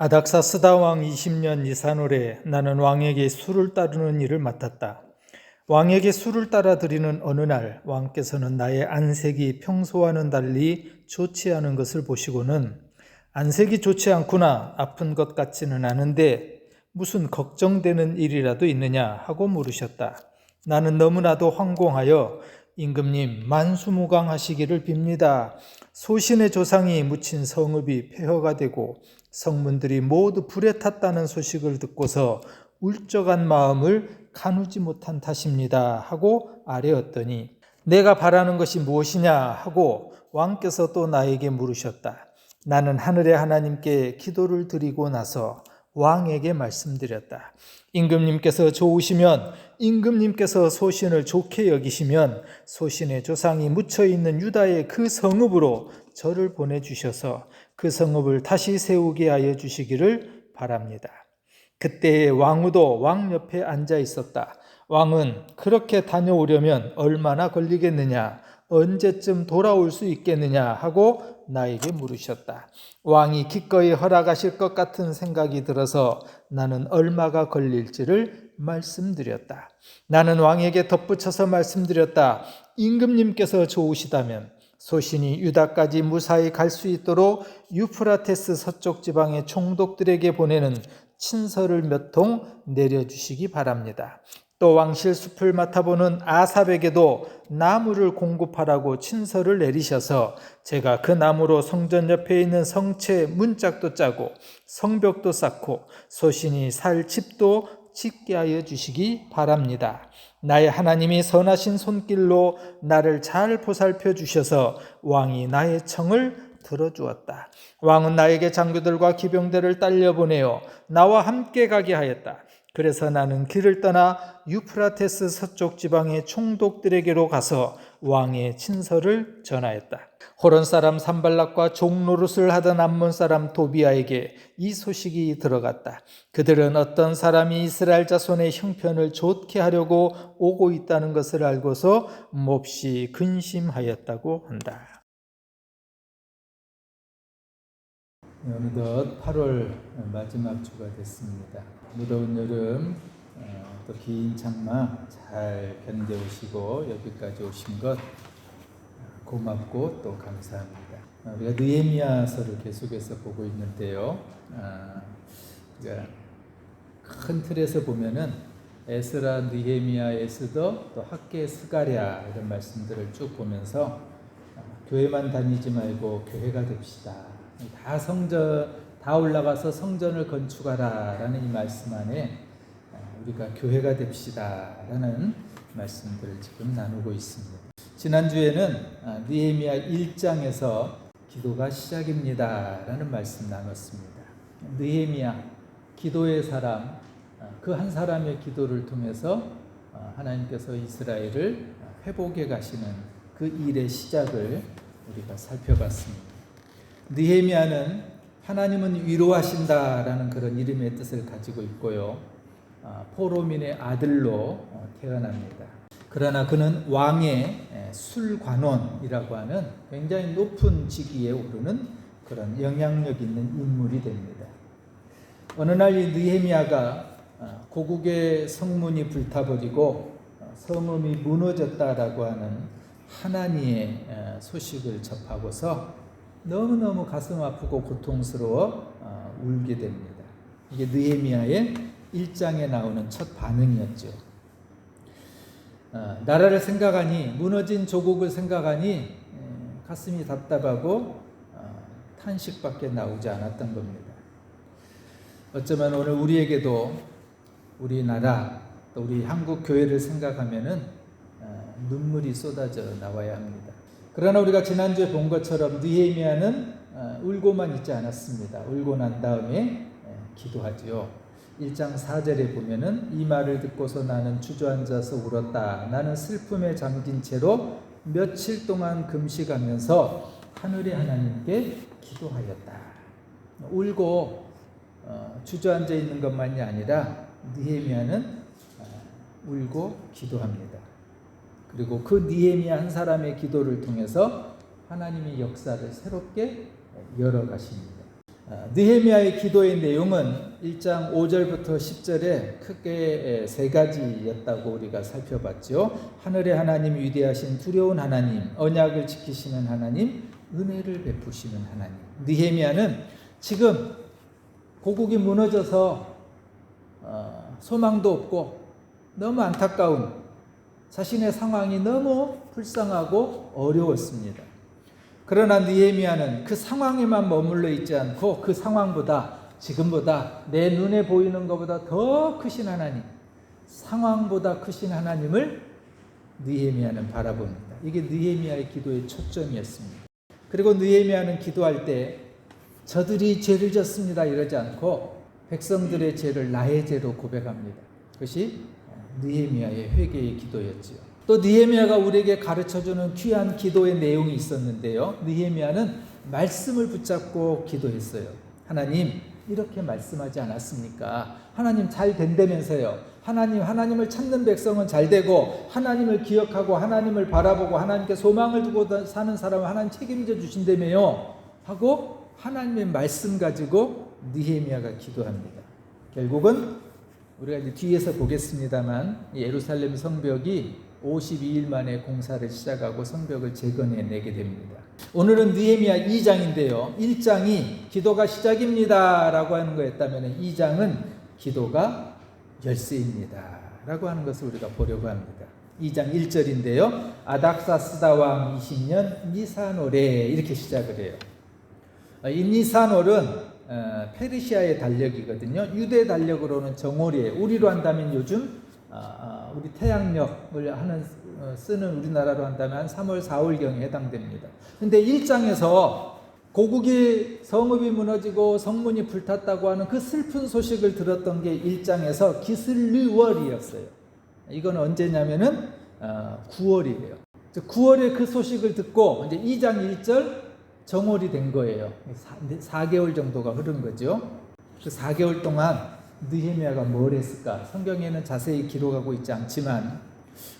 아닥사스다 왕 20년 이산월에 나는 왕에게 술을 따르는 일을 맡았다. 왕에게 술을 따라 드리는 어느 날 왕께서는 나의 안색이 평소와는 달리 좋지 않은 것을 보시고는 안색이 좋지 않구나 아픈 것 같지는 않은데 무슨 걱정되는 일이라도 있느냐 하고 물으셨다. 나는 너무나도 황공하여 임금님 만수무강하시기를 빕니다. 소신의 조상이 묻힌 성읍이 폐허가 되고 성문들이 모두 불에 탔다는 소식을 듣고서 울적한 마음을 가누지 못한 탓입니다. 하고 아뢰었더니 내가 바라는 것이 무엇이냐 하고 왕께서 또 나에게 물으셨다. 나는 하늘의 하나님께 기도를 드리고 나서 왕에게 말씀드렸다. 임금님께서 좋으시면 임금님께서 소신을 좋게 여기시면 소신의 조상이 묻혀 있는 유다의 그 성읍으로 저를 보내 주셔서 그 성읍을 다시 세우게 하여 주시기를 바랍니다. 그때의 왕후도 왕 옆에 앉아 있었다. 왕은 그렇게 다녀오려면 얼마나 걸리겠느냐, 언제쯤 돌아올 수 있겠느냐 하고 나에게 물으셨다. 왕이 기꺼이 허락하실 것 같은 생각이 들어서 나는 얼마가 걸릴지를 말씀드렸다. 나는 왕에게 덧붙여서 말씀드렸다. 임금님께서 좋으시다면 소신이 유다까지 무사히 갈 수 있도록 유프라테스 서쪽 지방의 총독들에게 보내는 친서를 몇 통 내려주시기 바랍니다. 또 왕실 숲을 맡아보는 아삽에게도 나무를 공급하라고 친서를 내리셔서 제가 그 나무로 성전 옆에 있는 성체 문짝도 짜고 성벽도 쌓고 소신이 살 집도 짓게 하여 주시기 바랍니다. 나의 하나님이 선하신 손길로 나를 잘 보살펴 주셔서 왕이 나의 청을 들어주었다. 왕은 나에게 장교들과 기병대를 딸려 보내어 나와 함께 가게 하였다. 그래서 나는 길을 떠나 유프라테스 서쪽 지방의 총독들에게로 가서 왕의 친서를 전하였다. 호론 사람 산발락과 종노릇을 하던 암몬 사람 도비아에게 이 소식이 들어갔다. 그들은 어떤 사람이 이스라엘 자손의 형편을 좋게 하려고 오고 있다는 것을 알고서 몹시 근심하였다고 한다. 네, 어느덧 8월 마지막 주가 됐습니다. 무더운 여름 어, 또긴 장마 잘 견뎌오시고 여기까지 오신 것 고맙고 또 감사합니다. 어, 우리가 느헤미야서를 계속해서 보고 있는데요. 아, 큰 틀에서 보면은 에스라, 느헤미야, 에스더, 또 학계, 스가랴 이런 말씀들을 쭉 보면서 어, 교회만 다니지 말고 교회가 됩시다. 다 성전 다 올라가서 성전을 건축하라라는 이 말씀 안에 우리가 교회가 됩시다라는 말씀들을 지금 나누고 있습니다. 지난주에는 느헤미야 1장에서 기도가 시작입니다라는 말씀 나눴습니다. 느헤미야 기도의 사람 그 한 사람의 기도를 통해서 하나님께서 이스라엘을 회복해 가시는 그 일의 시작을 우리가 살펴봤습니다. 느헤미야는 하나님은 위로하신다라는 그런 이름의 뜻을 가지고 있고요. 포로민의 아들로 태어납니다. 그러나 그는 왕의 술관원이라고 하는 굉장히 높은 직위에 오르는 그런 영향력 있는 인물이 됩니다. 어느 날이 느헤미야가 고국의 성문이 불타버리고 성음이 무너졌다라고 하는 하나님의 소식을 접하고서 너무너무 가슴 아프고 고통스러워 울게 됩니다. 이게 느헤미야의 1장에 나오는 첫 반응이었죠. 어, 나라를 생각하니 무너진 조국을 생각하니 에, 가슴이 답답하고 어, 탄식밖에 나오지 않았던 겁니다. 어쩌면 오늘 우리에게도 우리나라 또 우리 한국 교회를 생각하면은 어, 눈물이 쏟아져 나와야 합니다. 그러나 우리가 지난주에 본 것처럼 느헤미야는 어, 울고만 있지 않았습니다. 울고 난 다음에 에, 기도하지요. 1장 4절에 보면은 이 말을 듣고서 나는 주저앉아서 울었다. 나는 슬픔에 잠긴 채로 며칠 동안 금식하면서 하늘의 하나님께 기도하였다. 울고 어, 주저앉아 있는 것만이 아니라 느헤미야는 어, 울고 기도합니다. 그리고 그 느헤미야 한 사람의 기도를 통해서 하나님의 역사를 새롭게 열어 가십니다. 어, 느헤미야의 기도의 내용은 1장 5절부터 10절에 크게 세 가지였다고 우리가 살펴봤죠. 하늘의 하나님 위대하신 두려운 하나님, 언약을 지키시는 하나님, 은혜를 베푸시는 하나님. 느헤미야는 지금 고국이 무너져서 어, 소망도 없고 너무 안타까운 자신의 상황이 너무 불쌍하고 어려웠습니다. 그러나 느헤미야는 그 상황에만 머물러 있지 않고 그 상황보다 지금보다 내 눈에 보이는 것보다 더 크신 하나님, 상황보다 크신 하나님을 느헤미야는 바라봅니다. 이게 느헤미야의 기도의 초점이었습니다. 그리고 느헤미야는 기도할 때 저들이 죄를 졌습니다 이러지 않고 백성들의 죄를 나의 죄로 고백합니다. 그것이 느헤미야의 회개의 기도였지요. 또 느헤미야가 우리에게 가르쳐 주는 귀한 기도의 내용이 있었는데요. 느헤미야는 말씀을 붙잡고 기도했어요. 하나님 이렇게 말씀하지 않았습니까? 하나님 잘 된다면서요. 하나님 하나님을 찾는 백성은 잘 되고 하나님을 기억하고 하나님을 바라보고 하나님께 소망을 두고 사는 사람은 하나님 책임져 주신다며요. 하고 하나님의 말씀 가지고 느헤미야가 기도합니다. 결국은 우리가 이제 뒤에서 보겠습니다만 예루살렘 성벽이 52일 만에 공사를 시작하고 성벽을 재건해 내게 됩니다. 오늘은 느헤미야 2장인데요. 1장이 기도가 시작입니다라고 하는 거였다면 2장은 기도가 열쇠입니다. 라고 하는 것을 우리가 보려고 합니다. 2장 1절인데요. 아닥사스다 왕 20년 니사노레 이렇게 시작을 해요. 이 니사놀은 어, 페르시아의 달력이거든요. 유대 달력으로는 정월이에요. 우리로 한다면 요즘 아, 우리 태양력을 하는 어, 쓰는 우리나라로 한다면 한 3월 4월 경에 해당됩니다. 근데 1장에서 고국이 성읍이 무너지고 성문이 불탔다고 하는 그 슬픈 소식을 들었던 게 1장에서 기슬르월이었어요. 이건 언제냐면은 9월이에요. 9월에 그 소식을 듣고 이제 2장 1절 정월이 된 거예요. 4 개월 정도가 흐른 거죠. 그 4개월 동안 느헤미야가 뭘 했을까? 성경에는 자세히 기록하고 있지 않지만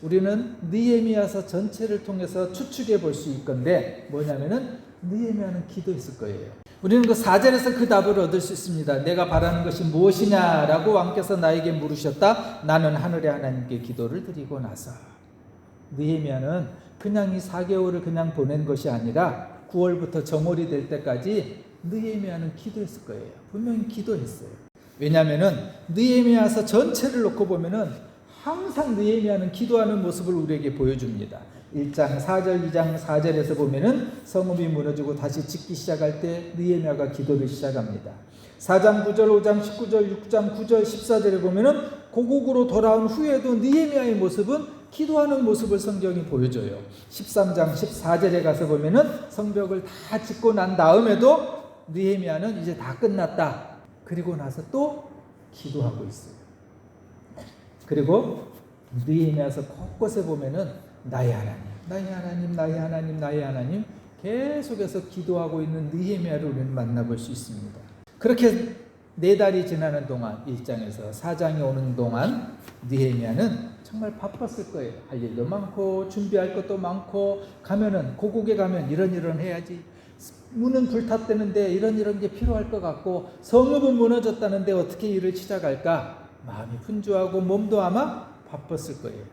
우리는 느헤미야서 전체를 통해서 추측해 볼 수 있건데 뭐냐면은 느헤미야는 기도했을 거예요. 우리는 그 4절에서 그 답을 얻을 수 있습니다. 내가 바라는 것이 무엇이냐라고 왕께서 나에게 물으셨다. 나는 하늘의 하나님께 기도를 드리고 나서 느헤미야는 그냥 이 4개월을 그냥 보낸 것이 아니라 9월부터 정월이 될 때까지 느헤미야는 기도했을 거예요. 분명히 기도했어요. 왜냐하면은 느헤미야서 전체를 놓고 보면은 항상 느헤미야는 기도하는 모습을 우리에게 보여줍니다. 1장 4절, 2장 4절에서 보면은 성읍이 무너지고 다시 짓기 시작할 때 느헤미야가 기도를 시작합니다. 4장 9절, 5장 19절, 6장 9절, 14절에 보면은 고국으로 돌아온 후에도 느헤미야의 모습은 기도하는 모습을 성경이 보여줘요. 13장 14절에 가서 보면은 성벽을 다 짓고 난 다음에도 느헤미야는 이제 다 끝났다. 그리고 나서 또 기도하고 있어요. 그리고 느헤미야서 곳곳에 보면은 나의 하나님, 나의 하나님, 나의 하나님, 나의 하나님 계속해서 기도하고 있는 느헤미야를 우리는 만나볼 수 있습니다. 그렇게 네 달이 지나는 동안 1장에서 4장이 오는 동안 느헤미야는 정말 바빴을 거예요. 할 일도 많고 준비할 것도 많고 가면은 고국에 가면 이런 이런 해야지. 문은 불탔다는데 이런 이런 게 필요할 것 같고 성읍은 무너졌다는데 어떻게 일을 시작할까? 마음이 분주하고 몸도 아마 바빴을 거예요.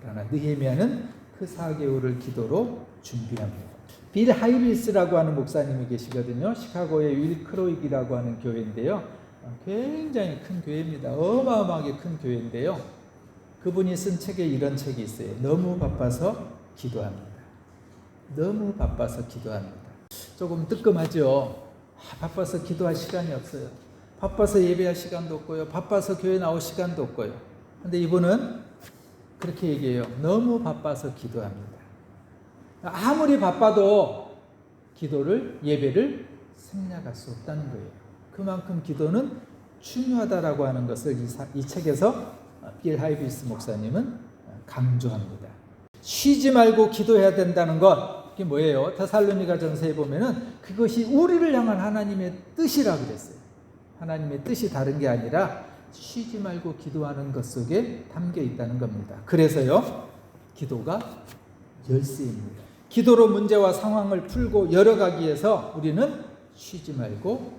그러나 느헤미야는 그 4개월을 기도로 준비합니다. 빌 하이비스라고 하는 목사님이 계시거든요. 시카고의 윌 크로익이라고 하는 교회인데요. 굉장히 큰 교회입니다. 어마어마하게 큰 교회인데요. 그분이 쓴 책에 이런 책이 있어요. 너무 바빠서 기도합니다. 너무 바빠서 기도합니다. 조금 뜨끔하죠. 아, 바빠서 기도할 시간이 없어요. 바빠서 예배할 시간도 없고요. 바빠서 교회 나올 시간도 없고요. 근데 이분은 그렇게 얘기해요. 너무 바빠서 기도합니다. 아무리 바빠도 기도를 예배를 생략할 수 없다는 거예요. 그만큼 기도는 중요하다라고 하는 것을 이, 책에서 빌 하이비스 목사님은 강조합니다. 쉬지 말고 기도해야 된다는 것 그게 뭐예요? 테살로니가 전서에 보면은 그것이 우리를 향한 하나님의 뜻이라 그랬어요. 하나님의 뜻이 다른 게 아니라 쉬지 말고 기도하는 것 속에 담겨 있다는 겁니다. 그래서요, 기도가 열쇠입니다. 기도로 문제와 상황을 풀고 열어가기 위해서 우리는 쉬지 말고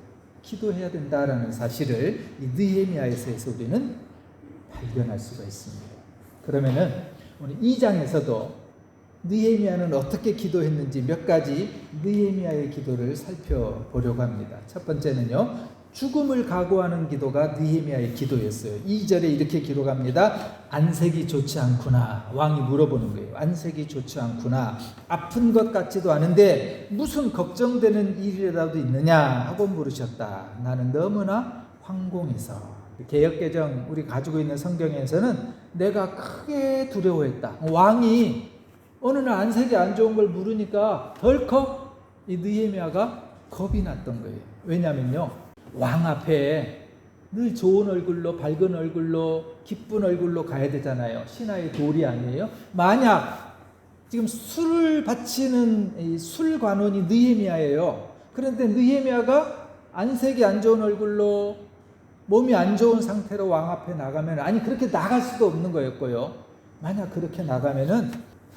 기도해야 된다라는 사실을 이 느헤미야에서 우리는 발견할 수가 있습니다. 그러면은 오늘 2장에서도 느헤미야는 어떻게 기도했는지 몇 가지 느헤미야의 기도를 살펴보려고 합니다. 첫 번째는요. 죽음을 각오하는 기도가 느헤미야의 기도였어요. 2절에 이렇게 기록합니다. 안색이 좋지 않구나. 왕이 물어보는 거예요. 안색이 좋지 않구나. 아픈 것 같지도 않은데 무슨 걱정되는 일이라도 있느냐 하고 물으셨다. 나는 너무나 황공해서 개혁개정 우리 가지고 있는 성경에서는 내가 크게 두려워했다. 왕이 어느 날 안색이 안 좋은 걸 물으니까 덜컥 이 느헤미야가 겁이 났던 거예요. 왜냐면요. 왕 앞에 늘 좋은 얼굴로 밝은 얼굴로 기쁜 얼굴로 가야 되잖아요. 신하의 도리 아니에요? 만약 지금 술을 바치는 이 술관원이 느헤미야예요. 그런데 느헤미야가 안색이 안 좋은 얼굴로 몸이 안 좋은 상태로 왕 앞에 나가면 아니 그렇게 나갈 수도 없는 거였고요. 만약 그렇게 나가면은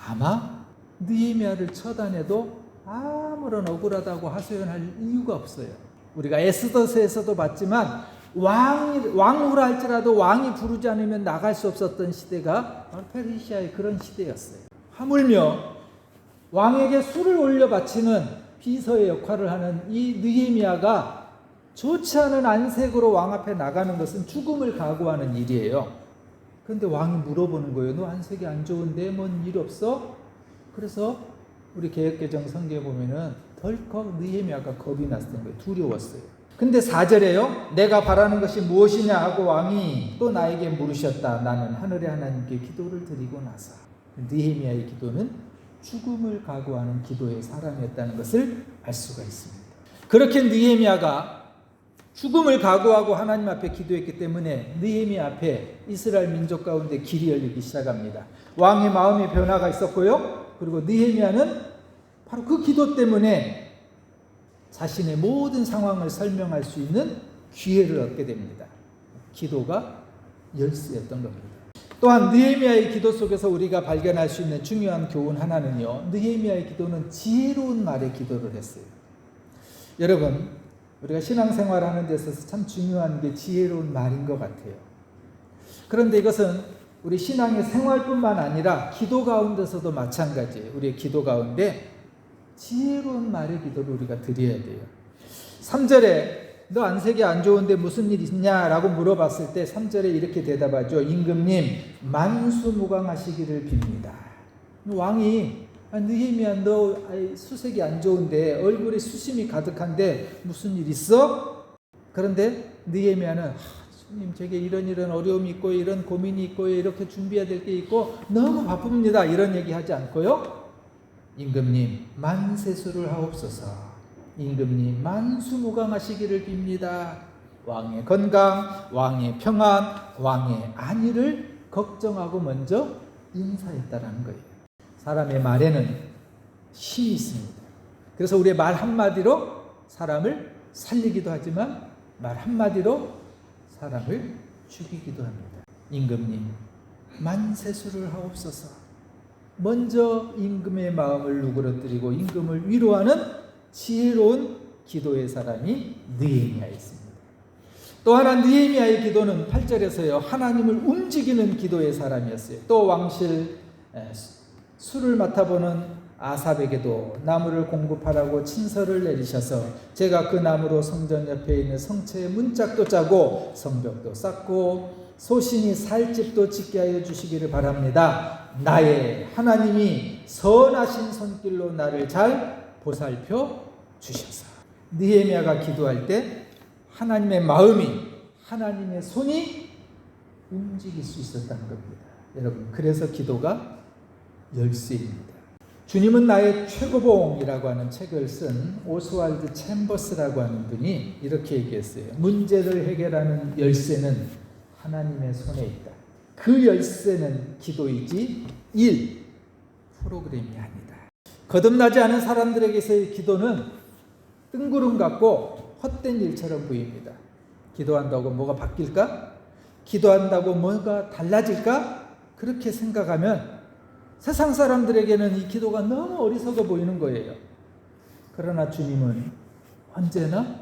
아마 느헤미야를 처단해도 아무런 억울하다고 하소연할 이유가 없어요. 우리가 에스더서에서도 봤지만 왕이 왕후라 할지라도 왕이 부르지 않으면 나갈 수 없었던 시대가 페르시아의 그런 시대였어요. 하물며 왕에게 술을 올려 바치는 비서의 역할을 하는 이 느헤미야가 좋지 않은 안색으로 왕 앞에 나가는 것은 죽음을 각오하는 일이에요. 그런데 왕이 물어보는 거예요. 너 안색이 안 좋은데 뭔 일 없어? 그래서 우리 개혁개정 성경에 보면은 덜컥 느헤미야가 겁이 났던 거예요. 두려웠어요. 근데 4절에요. 내가 바라는 것이 무엇이냐 하고 왕이 또 나에게 물으셨다. 나는 하늘의 하나님께 기도를 드리고 나서 느헤미야의 기도는 죽음을 각오하는 기도의 사람이었다는 것을 알 수가 있습니다. 그렇게 느헤미야가 죽음을 각오하고 하나님 앞에 기도했기 때문에 느헤미야 앞에 이스라엘 민족 가운데 길이 열리기 시작합니다. 왕의 마음의 변화가 있었고요. 그리고 느헤미야는 바로 그 기도 때문에 자신의 모든 상황을 설명할 수 있는 기회를 얻게 됩니다. 기도가 열쇠였던 겁니다. 또한 느헤미야의 기도 속에서 우리가 발견할 수 있는 중요한 교훈 하나는요. 느헤미야의 기도는 지혜로운 말의 기도를 했어요. 여러분, 우리가 신앙생활 하는 데 있어서 참 중요한 게 지혜로운 말인 것 같아요. 그런데 이것은 우리 신앙의 생활뿐만 아니라 기도 가운데서도 마찬가지예요. 우리의 기도 가운데 지혜로운 말의 기도를 우리가 드려야 돼요. 3절에 너 안색이 안 좋은데 무슨 일 있냐라고 물어봤을 때 3절에 이렇게 대답하죠. 임금님 만수무강하시기를 빕니다. 왕이 아, 느헤미야 너 수색이 안 좋은데 얼굴에 수심이 가득한데 무슨 일 있어? 그런데 느헤미야는 주님 제게 이런 이런 어려움이 있고 이런 고민이 있고 이렇게 준비해야 될 게 있고 너무 바쁩니다. 이런 얘기 하지 않고요. 임금님 만세수를 하옵소서. 임금님 만수무강하시기를 빕니다. 왕의 건강, 왕의 평안, 왕의 안위를 걱정하고 먼저 인사했다라는 거예요. 사람의 말에는 힘이 있습니다. 그래서 우리의 말 한마디로 사람을 살리기도 하지만 말 한마디로 사람을 죽이기도 합니다. 임금님, 만세수를 하옵소서. 먼저 임금의 마음을 누그러뜨리고 임금을 위로하는 지혜로운 기도의 사람이 느헤미야였습니다. 또 하나 느헤미야의 기도는 8절에서요. 하나님을 움직이는 기도의 사람이었어요. 또 왕실 술을 맡아보는 아삽에게도 나무를 공급하라고 친서를 내리셔서 제가 그 나무로 성전 옆에 있는 성체의 문짝도 짜고 성벽도 쌓고 소신이 살 집도 짓게 하여 주시기를 바랍니다. 나의 하나님이 선하신 손길로 나를 잘 보살펴 주셔서 느헤미야가 기도할 때 하나님의 마음이 하나님의 손이 움직일 수 있었다는 겁니다. 여러분 그래서 기도가 열쇠입니다. 주님은 나의 최고봉이라고 하는 책을 쓴 오스왈드 챔버스라고 하는 분이 이렇게 얘기했어요. 문제를 해결하는 열쇠는 하나님의 손에 있다. 그 열쇠는 기도이지 일 프로그램이 아니다. 거듭나지 않은 사람들에게서의 기도는 뜬구름 같고 헛된 일처럼 보입니다. 기도한다고 뭐가 바뀔까? 기도한다고 뭐가 달라질까? 그렇게 생각하면 세상 사람들에게는 이 기도가 너무 어리석어 보이는 거예요. 그러나 주님은 언제나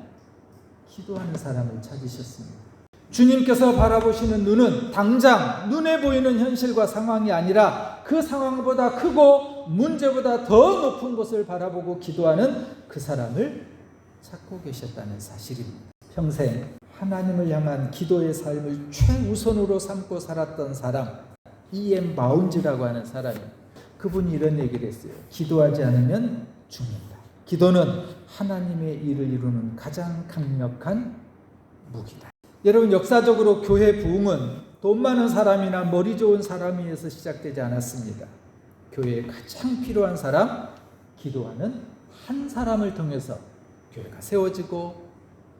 기도하는 사람을 찾으셨습니다. 주님께서 바라보시는 눈은 당장 눈에 보이는 현실과 상황이 아니라 그 상황보다 크고 문제보다 더 높은 곳을 바라보고 기도하는 그 사람을 찾고 계셨다는 사실입니다. 평생 하나님을 향한 기도의 삶을 최우선으로 삼고 살았던 사람, E.M. 바운즈라고 하는 사람이 그분이 이런 얘기를 했어요. 기도하지 않으면 죽는다. 기도는 하나님의 일을 이루는 가장 강력한 무기다. 여러분 역사적으로 교회 부흥은 돈 많은 사람이나 머리 좋은 사람에 의해서 시작되지 않았습니다. 교회에 가장 필요한 사람, 기도하는 한 사람을 통해서 교회가 세워지고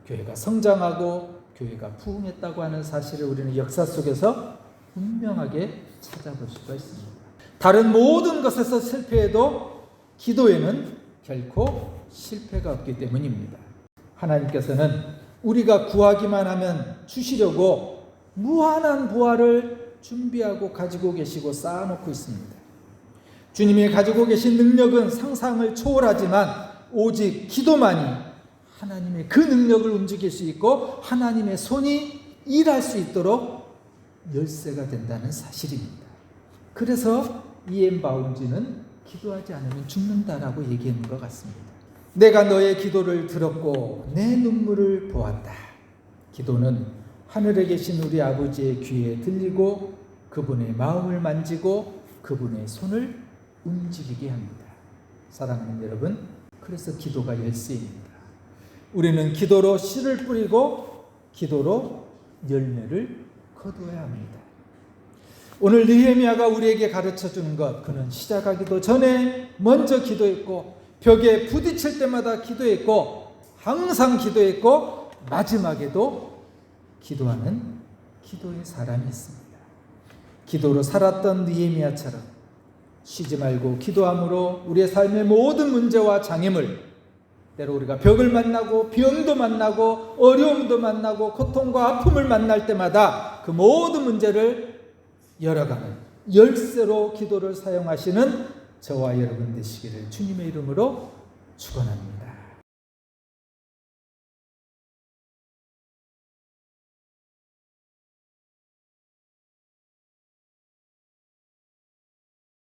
교회가 성장하고 교회가 부흥했다고 하는 사실을 우리는 역사 속에서 분명하게 찾아볼 수가 있습니다. 다른 모든 것에서 실패해도 기도에는 결코 실패가 없기 때문입니다. 하나님께서는 우리가 구하기만 하면 주시려고 무한한 부활을 준비하고 가지고 계시고 쌓아놓고 있습니다. 주님이 가지고 계신 능력은 상상을 초월하지만 오직 기도만이 하나님의 그 능력을 움직일 수 있고 하나님의 손이 일할 수 있도록 열쇠가 된다는 사실입니다. 그래서 이엠 바운지는 기도하지 않으면 죽는다라고 얘기하는 것 같습니다. 내가 너의 기도를 들었고 내 눈물을 보았다. 기도는 하늘에 계신 우리 아버지의 귀에 들리고 그분의 마음을 만지고 그분의 손을 움직이게 합니다. 사랑하는 여러분, 그래서 기도가 열쇠입니다. 우리는 기도로 씨를 뿌리고 기도로 열매를 거두어야 합니다. 오늘 느헤미야가 우리에게 가르쳐 주는 것, 그는 시작하기도 전에 먼저 기도했고 벽에 부딪힐 때마다 기도했고 항상 기도했고 마지막에도 기도하는 기도의 사람이었습니다. 기도로 살았던 느헤미야처럼 쉬지 말고 기도함으로 우리의 삶의 모든 문제와 장애물 때로 우리가 벽을 만나고 병도 만나고 어려움도 만나고 고통과 아픔을 만날 때마다 그 모든 문제를 열어가는 열쇠로 기도를 사용하시는 저와 여러분 되시기를 주님의 이름으로 축원합니다.